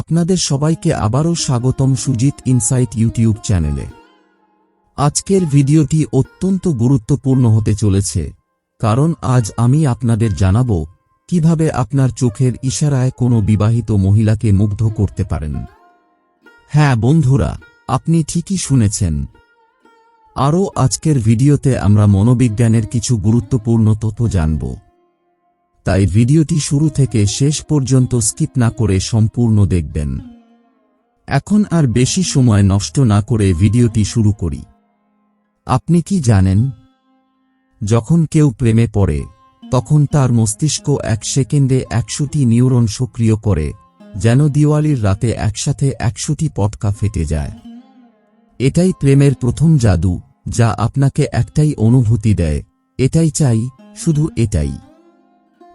আপনাদের সবাইকে আবারও স্বাগতম সুজিত ইনসাইট ইউটিউব চ্যানেলে। আজকের ভিডিওটি অত্যন্ত গুরুত্বপূর্ণ হতে চলেছে, কারণ আজ আমি আপনাদের জানাব কীভাবে আপনার চোখের ইশারায় কোনো বিবাহিত মহিলাকে মুগ্ধ করতে পারেন। হ্যাঁ বন্ধুরা, আপনি ঠিকই শুনেছেন। আরও আজকের ভিডিওতে আমরা মনোবিজ্ঞানের কিছু গুরুত্বপূর্ণ তথ্য জানব। তাই ভিডিওটি শুরু থেকে শেষ পর্যন্ত স্কিপ না করে সম্পূর্ণ দেখবেন। এখন আর বেশি সময় নষ্ট না করে ভিডিওটি শুরু করি। আপনি কি জানেন? যখন কেউ প্রেমে পড়ে, তখন তার মস্তিষ্ক এক সেকেন্ডে একশোটি নিউরন সক্রিয় করে, যেন দিওয়ালির রাতে একসাথে একশোটি পটকা ফেটে যায়। এটাই প্রেমের প্রথম জাদু, যা আপনাকে একটাই অনুভূতি দেয়, এটাই চাই, শুধু এটাই।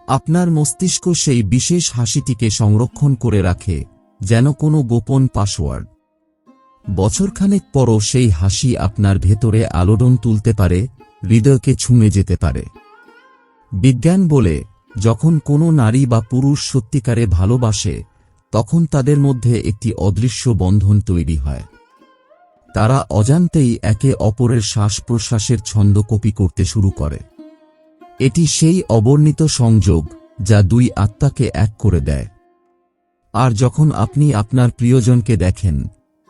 আপনার মস্তিষ্ক সেই বিশেষ হাসিটিকে সংরক্ষণ করে রাখে, যেন কোনো গোপন পাসওয়ার্ড। বছরখানেক পরও সেই হাসি আপনার ভেতরে আলোড়ন তুলতে পারে, হৃদয়কে ছুঁয়ে যেতে পারে। বিজ্ঞান বলে, যখন কোনো নারী বা পুরুষ সত্যিকারে ভালোবাসে, তখন তাদের মধ্যে একটি অদৃশ্য বন্ধন তৈরি হয়। তারা অজান্তেই একে অপরের শ্বাস প্রশ্বাসের ছন্দ কপি করতে শুরু করে। এটি সেই অবর্ণিত সংযোগ যা দুই আত্মাকে এক করে দেয়। আর যখন আপনি আপনার প্রিয়জনকে দেখেন,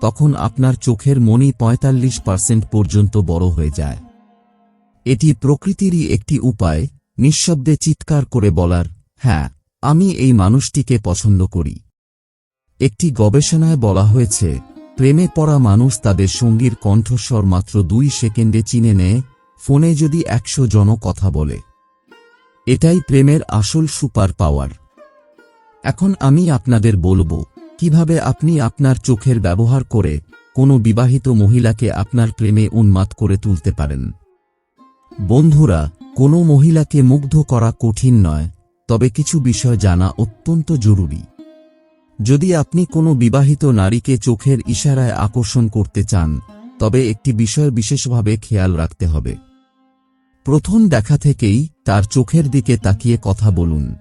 তখন আপনার চোখের মনি পঁয়তাল্লিশ পার্সেন্ট পর্যন্ত বড় হয়ে যায়। এটি প্রকৃতিরই একটি উপায়, নিঃশব্দে চিৎকার করে বলার হ্যাঁ আমি এই মানুষটিকে পছন্দ করি। একটি গবেষণায় বলা হয়েছে, প্রেমে পড়া মানুষ তাদের সঙ্গীর কণ্ঠস্বর মাত্র দুই সেকেন্ডে চিনে নেয়, ফোনে যদি একশো জন কথা বলে। এটাই প্রেমের আসল সুপার পাওয়ার। এখন আমি আপনাদের বলব, কীভাবে আপনি আপনার চোখের ব্যবহার করে কোনো বিবাহিত মহিলাকে আপনার প্রেমে উন্মাদ করে তুলতে পারেন। বন্ধুরা, কোনো মহিলাকে মুগ্ধ করা কঠিন নয়, তবে কিছু বিষয় জানা অত্যন্ত জরুরি। যদি আপনি কোনো বিবাহিত নারীকে চোখের ইশারায় আকর্ষণ করতে চান, তবে একটি বিষয় বিশেষভাবে খেয়াল রাখতে হবে। প্রথম দেখা থেকেই তার চোখের দিকে তাকিয়ে কথা বলুন।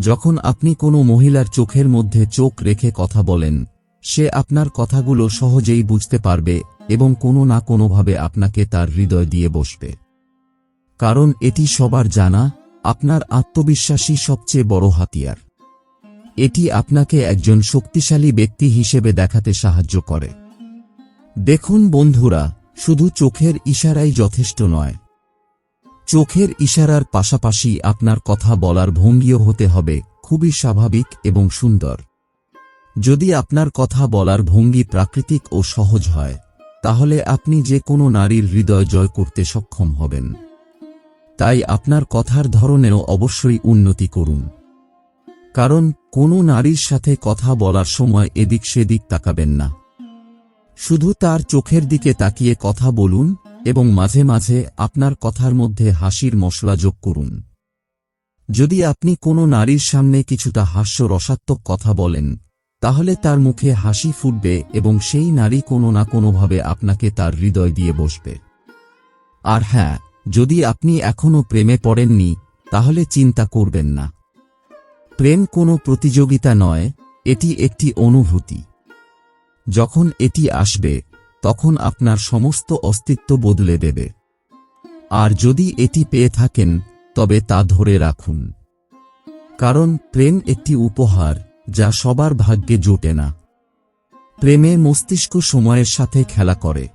যখন আপনি কোনো মহিলার চোখের মধ্যে চোখ রেখে কথা বলেন, সে আপনার কথাগুলো সহজেই বুঝতে পারবে এবং কোনো না কোনোভাবে আপনাকে তার হৃদয় দিয়ে বসবে। কারণ এটি সবার জানা, আপনার আত্মবিশ্বাসী সবচেয়ে বড় হাতিয়ার। এটি আপনাকে একজন শক্তিশালী ব্যক্তি হিসেবে দেখাতে সাহায্য করে। দেখুন বন্ধুরা, শুধু চোখের ইশারাই যথেষ্ট নয় চোখের ইশারার পাশাপাশি আপনার কথা বলার ভঙ্গিও হতে হবে, খুবই স্বাভাবিক এবং সুন্দর। যদি আপনার কথা বলার ভঙ্গি প্রাকৃতিক ও সহজ হয়, তাহলে আপনি যে কোনো নারীর হৃদয় জয় করতে সক্ষম হবেন। তাই আপনার কথার ধরনেরও অবশ্যই উন্নতি করুন। কারণ কোনো নারীর সাথে কথা বলার সময় এদিক সেদিক তাকাবেন না। শুধু তার চোখের দিকে তাকিয়ে কথা বলুন এবং মাঝে মাঝে আপনার কথার মধ্যে হাসির মশলা যোগ করুন। যদি আপনি কোনো নারীর সামনে কিছুটা হাস্য রসাত্মক কথা বলেন, তাহলে তার মুখে হাসি ফুটবে এবং সেই নারী কোনো না কোনোভাবে আপনাকে তার হৃদয় দিয়ে বসবে। আর হ্যাঁ যদি আপনি এখনও প্রেমে পড়েননি, তাহলে চিন্তা করবেন না। প্রেম কোনো প্রতিযোগিতা নয়, এটি একটি অনুভূতি। যখন এটি আসবে তখন আপনার সমস্ত অস্তিত্ব বদলে দেবে। আর যদি এটি পেয়ে থাকেন, তবে তা ধরে রাখুন। কারণ প্রেম একটি উপহার, যা সবার ভাগ্যে জোটে না। প্রেমে মস্তিষ্ক সময়ের সাথে খেলা করে।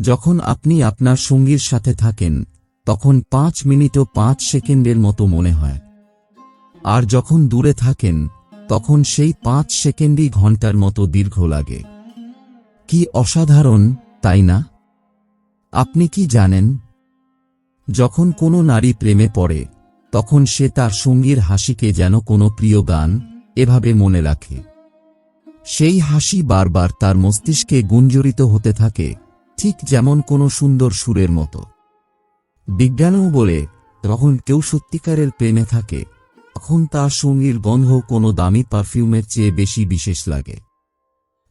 যখন আপনি আপনার সঙ্গীর সাথে থাকেন, তখন পাঁচ মিনিটও পাঁচ সেকেন্ডের মতো মনে হয়। আর যখন দূরে থাকেন, তখন সেই পাঁচ সেকেন্ডই ঘণ্টার মতো দীর্ঘ লাগে। কি অসাধারণ, তাই না? আপনি কি জানেন? যখন কোনো নারী প্রেমে পড়ে, তখন সে তার সঙ্গীর হাসিকে যেন কোনো প্রিয় গান এভাবে মনে রাখে। সেই হাসি বারবার তার মস্তিষ্কে গুঞ্জরিত হতে থাকে, ঠিক যেমন কোনো সুন্দর সুরের মতো। বিজ্ঞানও বলে, যখন কেউ সত্যিকারের প্রেমে থাকে, তখন তার সঙ্গীর গন্ধ কোনো দামি পারফিউমের চেয়ে বেশি বিশেষ লাগে।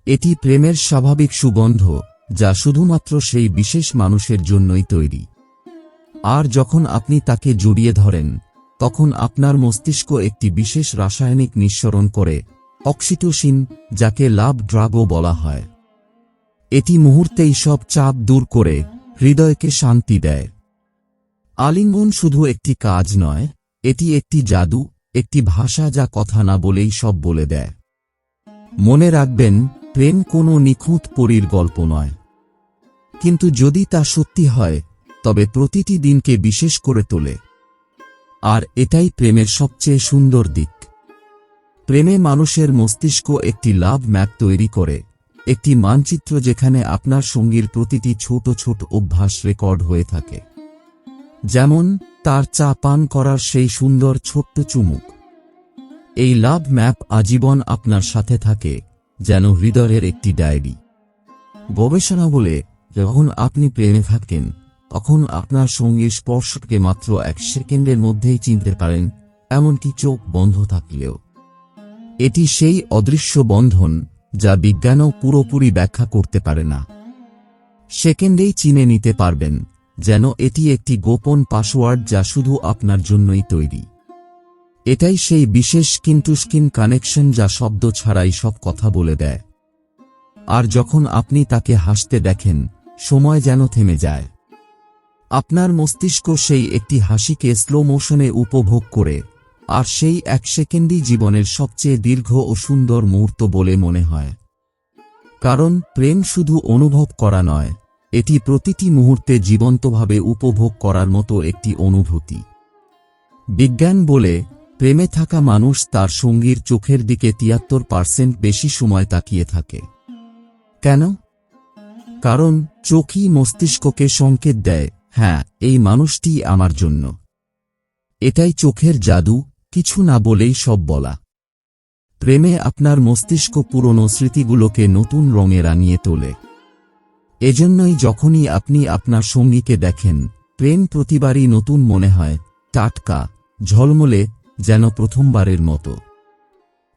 এটি প্রেমের স্বাভাবিক সুগন্ধ, যা শুধুমাত্র সেই বিশেষ মানুষের জন্যই তৈরি। আর যখন আপনি তাকে জড়িয়ে ধরেন, তখন আপনার মস্তিষ্ক একটি বিশেষ রাসায়নিক নিঃসরণ করে, অক্সিটোসিন, যাকে লাভ ড্রাগও বলা হয়। এটি মুহূর্তেই সব চাপ দূর করে, হৃদয়কে শান্তি দেয়। আলিঙ্গন শুধু একটি কাজ নয়, এটি একটি জাদু, একটি ভাষা যা কথা না বলেই সব বলে দেয়। মনে রাখবেন প্রেম কোনো নিখুঁত পরীর গল্প নয়। কিন্তু যদি তা সত্যি হয়, তবে প্রতিটি দিনকে বিশেষ করে তোলে। আর এটাই প্রেমের সবচেয়ে সুন্দর দিক। প্রেমে মানুষের মস্তিষ্ক একটি লাভ ম্যাপ তৈরি করে, একটি মানচিত্র যেখানে আপনার সঙ্গীর প্রতিটি ছোট ছোট অভ্যাস রেকর্ড হয়ে থাকে। যেমন, তার চা পান করার সেই সুন্দর ছোট্ট চুমুক। এই লাভ ম্যাপ আজীবন আপনার সাথে থাকে। যেন হৃদয়ের একটি ডায়েরি। গবেষণা বলে, যখন আপনি প্রেমে থাকেন, তখন আপনার সঙ্গীর স্পর্শকে মাত্র এক সেকেন্ডের মধ্যেই চিনতে পারেন, এমনকি চোখ বন্ধ থাকলেও। এটি সেই অদৃশ্য বন্ধন যা বিজ্ঞানও পুরোপুরি ব্যাখ্যা করতে পারে না। সেকেন্ডেই চিনে নিতে পারবেন যেন এটি একটি গোপন পাসওয়ার্ড যা শুধু আপনার জন্যই তৈরি। এটাই সেই বিশেষ কিন্তু স্কিন কানেকশন যা শব্দ ছাড়াই সব কথা বলে দেয়। আর যখন আপনি তাকে হাসতে দেখেন, সময় যেন থেমে যায়। আপনার মস্তিষ্ক সেই একটি হাসিকে স্লো মোশনে উপভোগ করে, আর সেই এক সেকেন্ডই জীবনের সবচেয়ে দীর্ঘ ও সুন্দর মুহূর্ত বলে মনে হয়। কারণ প্রেম শুধু অনুভব করা নয়, এটি প্রতিটি মুহূর্তে জীবন্তভাবে উপভোগ করার মতো একটি অনুভূতি। বিজ্ঞান বলে প্রেমে থাকা মানুষ তার সঙ্গীর চোখের দিকে তিয়াত্তর পার্সেন্ট বেশি সময় তাকিয়ে থাকে। কেন? কারণ চোখই মস্তিষ্ককে সংকেত দেয় হ্যাঁ এই মানুষটি আমার জন্য। এটাই চোখের জাদু, কিছু না বলেই সব বলা। প্রেমে আপনার মস্তিষ্ক পুরনো স্মৃতিগুলোকে নতুন রঙে রাঙিয়ে তোলে। এজন্যই যখনই আপনি আপনার সঙ্গীকে দেখেন, প্রেম প্রতিবারই নতুন মনে হয়, টাটকা, ঝলমলে যেন প্রথমবারের মতো।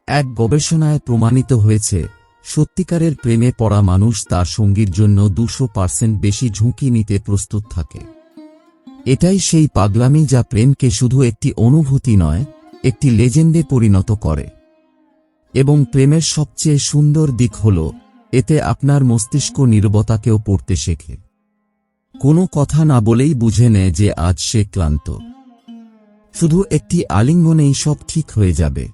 এক গবেষণায় প্রমাণিত হয়েছে, সত্যিকারের প্রেমে পড়া মানুষ তার সঙ্গীর জন্য দুশো পার্সেন্ট বেশি ঝুঁকি নিতে প্রস্তুত থাকে। এটাই সেই পাগলামি যা প্রেমকে শুধু একটি অনুভূতি নয়, একটি লেজেন্ডে পরিণত করে। এবং প্রেমের সবচেয়ে সুন্দর দিক হল, এতে আপনার মস্তিষ্ক নির্বতাকেও পড়তে শেখে। কোনো কথা না বলেই বুঝে নেয় যে আজ সে ক্লান্ত। শুধু একটি আলিঙ্গনেই সব ঠিক হয়ে যাবে।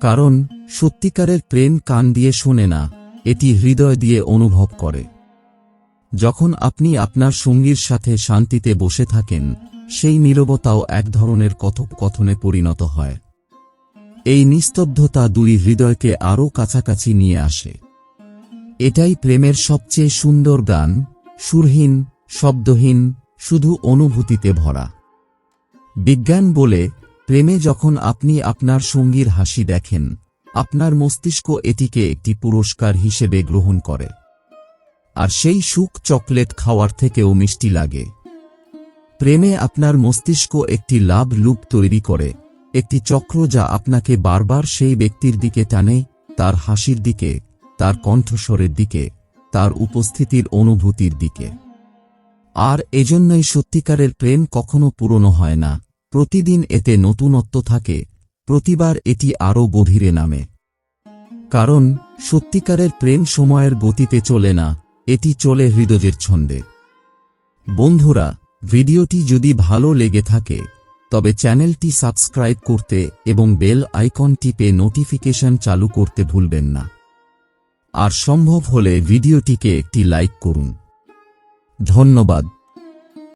কারণ সত্যিকারের প্রেম কান দিয়ে শোনে না, এটি হৃদয় দিয়ে অনুভব করে। যখন আপনি আপনার সঙ্গীর সাথে শান্তিতে বসে থাকেন, সেই নীরবতাও এক ধরনের কথোপকথনে পরিণত হয়। এই নিস্তব্ধতা দুই হৃদয়কে আরও কাছাকাছি নিয়ে আসে। এটাই প্রেমের সবচেয়ে সুন্দর গান, সুরহীন, শব্দহীন, শুধু অনুভূতিতে ভরা। বিজ্ঞান বলে, প্রেমে যখন আপনি আপনার সঙ্গীর হাসি দেখেন, আপনার মস্তিষ্ক এটিকে একটি পুরস্কার হিসেবে গ্রহণ করে। আর সেই সুখ চকলেট খাওয়ার থেকেও মিষ্টি লাগে। প্রেমে আপনার মস্তিষ্ক একটি লাভ লুপ তৈরি করে, একটি চক্র যা আপনাকে বারবার সেই ব্যক্তির দিকে টানে, তার হাসির দিকে, তার কণ্ঠস্বরের দিকে, তার উপস্থিতির অনুভূতির দিকে। আর এজন্যই সত্যিকারের প্রেম কখনো পুরনো হয় না। প্রতিদিন এতে নতুনত্ব থাকে, প্রতিবার এটি আরও গভীরে নামে। কারণ, সত্যিকারের প্রেম সময়ের গতিতে চলে না, এটি চলে হৃদয়ের ছন্দে। বন্ধুরা, ভিডিওটি যদি ভালো লেগে থাকে, তবে চ্যানেলটি সাবস্ক্রাইব করতে এবং বেল আইকন টিপে নোটিফিকেশন চালু করতে ভুলবেন না। আর সম্ভব হলে ভিডিওটিকে একটি লাইক করুন। ধন্যবাদ।